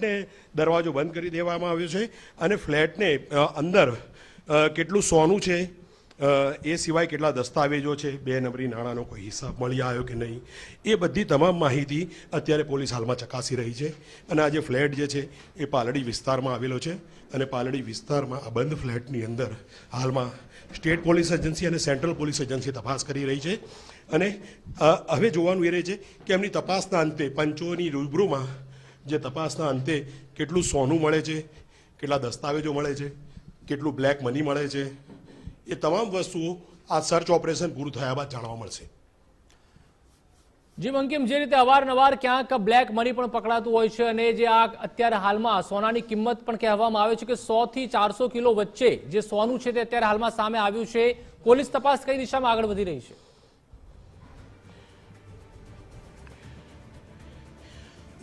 ફ્લેટને દરવાજો બંધ કરી દેવામાં આવ્યો છે અને ફ્લેટને અંદર કેટલું સોનું છે એ સિવાય કેટલા દસ્તાવેજો છે, બે નંબરી નાણાંનો કોઈ હિસાબ મળી આવ્યો કે નહીં, એ બધી તમામ માહિતી અત્યારે પોલીસ હાલમાં ચકાસી રહી છે. અને આ ફ્લેટ જે છે, એ પાલડી વિસ્તારમાં આવેલો છે અને પાલડી વિસ્તારમાં આ બંધ ફ્લેટની અંદર હાલમાં સ્ટેટ પોલીસ એજન્સી અને સેન્ટ્રલ પોલીસ એજન્સી તપાસ કરી રહી છે. અને હવે જોવાનું એ રહે છે કે એમની તપાસના અંતે પંચોની રૂબરૂમાં જે તપાસના અંતે કેટલું સોનું મળે છે, કેટલા દસ્તાવેજો મળે છે, કેટલું બ્લેક મની મળે છે, એ તમામ વસ્તુઓ આ સર્ચ ઓપરેશન પૂરું થયા બાદ જાણવા મળશે. જીમ અંકિમ, જે રીતે અવારનવાર ક્યાંક બ્લેક મની પણ પકડાતું હોય છે અને જે આ અત્યારે હાલમાં સોનાની કિંમત પણ કહેવામાં આવે છે કે સો થી ચારસો કિલો વચ્ચે જે સોનું છે તે અત્યારે હાલમાં સામે આવ્યું છે, પોલીસ તપાસ કઈ દિશામાં આગળ વધી રહી છે?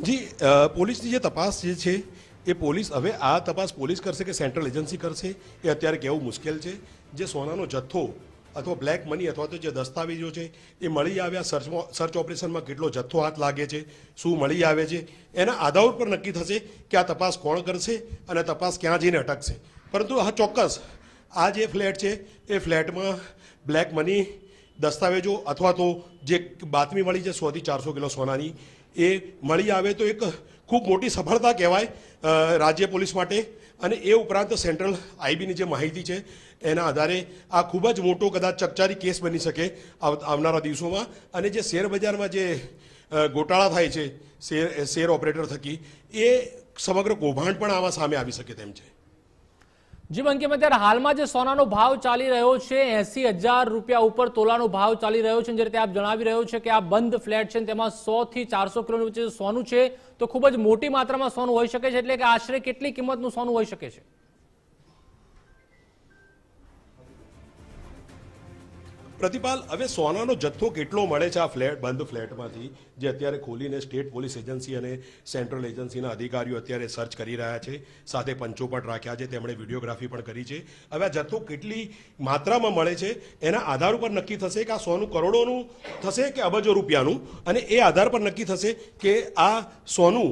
જી પોલીસની જે તપાસ જે છે, એ પોલીસ હવે આ તપાસ પોલીસ કરશે કે સેન્ટ્રલ એજન્સી કરશે, એ અત્યારે કહેવું મુશ્કેલ છે. જે સોનાનો જથ્થો અથવા બ્લેક મની અથવા તો જે દસ્તાવેજો છે, એ મળી આવ્યા સર્ચમાં, સર્ચ ઓપરેશનમાં કેટલો જથ્થો હાથ લાગે છે, શું મળી આવે છે, એના આધાર પર નક્કી થશે કે આ તપાસ કોણ કરશે અને તપાસ ક્યાં જઈને અટકશે. પરંતુ હા ચોક્કસ આ જે ફ્લેટ છે, એ ફ્લેટમાં બ્લેક મની, દસ્તાવેજો અથવા તો જે બાતમી મળી છે, સોથી ચારસો કિલો સોનાની એ મળી આવે તો એક ખૂબ મોટી સફળતા કહેવાય રાજ્ય પોલીસ માટે. અને એ ઉપરાંત સેન્ટ્રલ આઈબીની જે માહિતી છે, એના આધારે આ ખૂબ જ મોટો કદાચ ચકચારી કેસ બની શકે આવ- આવનારા દિવસોમાં. અને જે શેર બજારમાં જે ગોટાળા થાય છે, શેર શેર ઓપરેટર થકી, એ સમગ્ર કૌભાંડ પણ આમાં સામે આવી શકે તેમ છે. જી બંકિમ અત્યારે હાલમાં જે સોનાનો ભાવ ચાલી રહ્યો છે, એસી હજાર રૂપિયા ઉપર તોલાનો ભાવ ચાલી રહ્યો છે જે રીતે આપ જણાવી રહ્યો છે કે આ બંધ ફ્લેટ છે તેમાં સો થી ચારસો કિલોની વચ્ચે સોનું છે, તો ખૂબ જ મોટી માત્રામાં સોનું હોઈ શકે છે, એટલે કે આશરે કેટલી કિંમતનું સોનું હોઈ શકે છે? પ્રતિપાલ, હવે સોનાનો જથ્થો કેટલો મળે છે આ ફ્લેટ, બંધ ફ્લેટમાંથી? જે અત્યારે ખોલીને સ્ટેટ પોલીસ એજન્સી અને સેન્ટ્રલ એજન્સીના અધિકારીઓ અત્યારે સર્ચ કરી રહ્યા છે, સાથે પંચો પણ રાખ્યા છે, તેમણે વિડીયોગ્રાફી પણ કરી છે. હવે આ જથ્થો કેટલી માત્રામાં મળે છે, એના આધાર ઉપર નક્કી થશે કે આ સોનું કરોડોનું થશે કે અબજો રૂપિયાનું? અને એ આધાર પર નક્કી થશે કે આ સોનું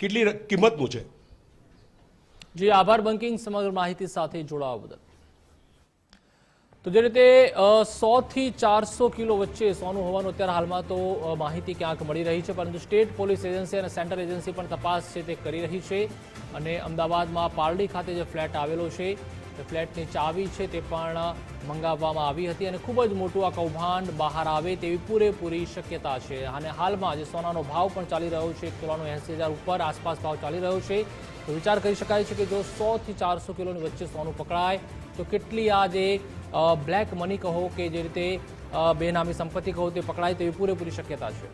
કેટલી કિંમતનું છે? જી, આભાર, બંકિંગ, સમગ્ર માહિતી સાથે જોડાવા બદલ. તો જે રીતે સોથી ચારસો કિલો વચ્ચે સોનું હોવાનું અત્યારે હાલમાં તો માહિતી ક્યાંક મળી રહી છે, પરંતુ સ્ટેટ પોલીસ એજન્સી અને સેન્ટ્રલ એજન્સી પણ તપાસ છે તે કરી રહી છે. અને અમદાવાદમાં પારડી ખાતે જે ફ્લેટ આવેલો છે, તે ફ્લેટની ચાવી છે તે પણ મંગાવવામાં આવી હતી અને ખૂબ જ મોટું આ કૌભાંડ બહાર આવે તેવી પૂરેપૂરી શક્યતા છે. અને હાલમાં જે સોનાનો ભાવ પણ ચાલી રહ્યો છે એક તોલાનો એંસી ઉપર આસપાસ ભાવ ચાલી રહ્યો છે. તો વિચાર કરી શકાય છે કે જો સોથી ચારસો કિલોની વચ્ચે સોનું પકડાય, તો કેટલી આ જે બ્લેક મની કહો કે જે રીતે બેનામી સંપત્તિ કહો તે પકડાય તેવી પૂરેપૂરી શક્યતા છે.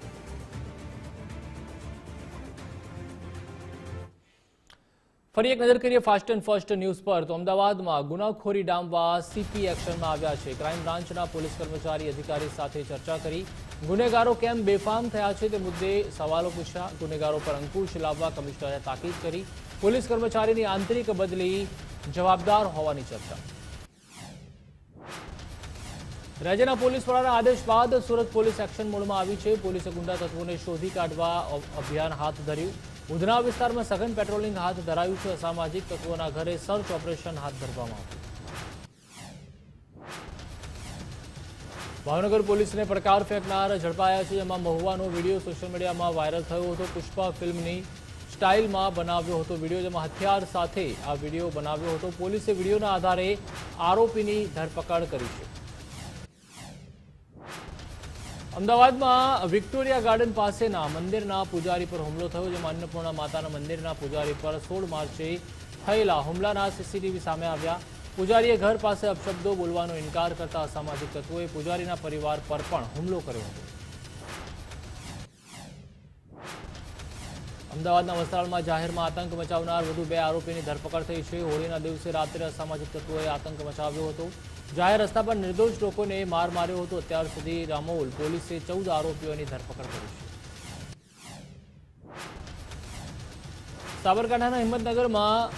ફરી એક નજર કરીએ ફાસ્ટ એન્ડ ફર્સ્ટ ન્યૂઝ પર, તો અમદાવાદમાં ગુનાખોરી ડામવા સીપી એક્શનમાં આવ્યા છે. ક્રાઇમ બ્રાન્ચના પોલીસ કર્મચારી અધિકારી સાથે ચર્ચા કરી. ગુનેગારો કેમ બેફામ થયા છે તે મુદ્દે સવાલો પૂછ્યા. ગુનેગારો પર અંકુશ લાવવા કમિશનરે તાકીદ કરી. પોલીસ કર્મચારીની આંતરિક બદલી જવાબદાર હોવાની ચર્ચા. રાજ્યના પોલીસ વડાના આદેશ બાદ સુરત પોલીસ એક્શન મોડમાં આવી છે. પોલીસે ગુંડા તત્વોને શોધી કાઢવા અભિયાન હાથ ધર્યું. ઉધના વિસ્તારમાં સઘન પેટ્રોલિંગ હાથ ધરાયું છે. અસામાજિક તત્વોના ઘરે સર્ચ ઓપરેશન હાથ ધરવામાં આવ્યું. ભાવનગર પોલીસને પડકાર ફેંકનાર ઝડપાયા છે. જેમાં મહુવાનો વીડિયો સોશિયલ મીડિયામાં વાયરલ થયો હતો. પુષ્પા ફિલ્મની સ્ટાઇલમાં બનાવ્યો હતો વીડિયો, જેમાં હથિયાર સાથે આ વીડિયો બનાવ્યો હતો. પોલીસે વિડીયોના આધારે આરોપીની ધરપકડ કરી છે. અમદાવાદમાં વિક્ટોરિયા ગાર્ડન પાસેના મંદિરના પૂજારી પર હુમલો થયો, જેમાં અન્નપૂર્ણા માતાના મંદિરના પૂજારી પર સોળ માર્ચે થયેલા હુમલાના સીસીટીવી સામે આવ્યા. પૂજારીએ ઘર પાસે અપશબ્દો બોલવાનો ઇનકાર કરતા અસામાજિક તત્વોએ પૂજારીના પરિવાર પર પણ હુમલો કર્યો હતો. અમદાવાદના વસ્ત્રાલમાં જાહેરમાં આતંક મચાવનાર વધુ બે આરોપીની ધરપકડ થઈ છે. હોળીના દિવસે રાત્રે અસામાજિક તત્વોએ આતંક મચાવ્યો હતો. જાહેર રસ્તા પર નિર્દોષ લોકોને માર માર્યો હતો. અત્યાર સુધી રામોલ પોલીસે ચૌદ આરોપીઓની ધરપકડ કરી છે. સાબરકાંઠાના હિંમતનગરમાં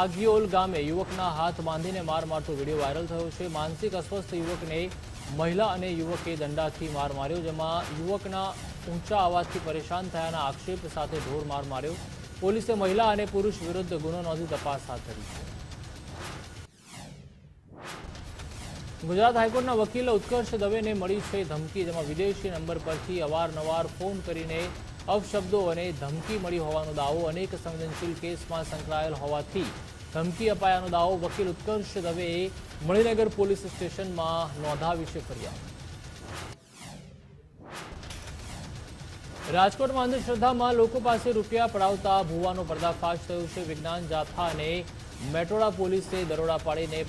આગિયોલ ગામે યુવકના હાથ બાંધીને માર મારતો વીડિયો વાયરલ થયો છે. માનસિક અસ્વસ્થ યુવકને મહિલા અને યુવકે દંડાથી માર માર્યો, જેમાં યુવકના ઊંચા અવાજથી પરેશાન થયાના આક્ષેપ સાથે ઢોરમાર માર્યો. પોલીસે મહિલા અને પુરુષ વિરુદ્ધ ગુનો નોંધી તપાસ હાથ ધરી છે. ગુજરાત હાઈકોર્ટના વકીલ ઉત્કર્ષ દવેને મળી છે ધમકી, જેમાં વિદેશી નંબર પરથી અવારનવાર ફોન કરીને અપશબ્દો અને ધમકી મળી હોવાનો દાવો અનેક સંવેદનશીલ કેસમાં સંકળાયેલ હોવાથી ધમકી અપાયાનો દાવો વકીલ ઉત્કર્ષ દવેએ મણિનગર પોલીસ સ્ટેશનમાં નોંધાવી છે ફરિયાદ. રાજકોટમાં અંધશ્રદ્ધામાં લોકો પાસે રૂપિયા પડાવતા ભૂવાનો પર્દાફાશ થયો છે. વિજ્ઞાન જાથા અને મેટોડા પોલીસે દરોડા પાડીને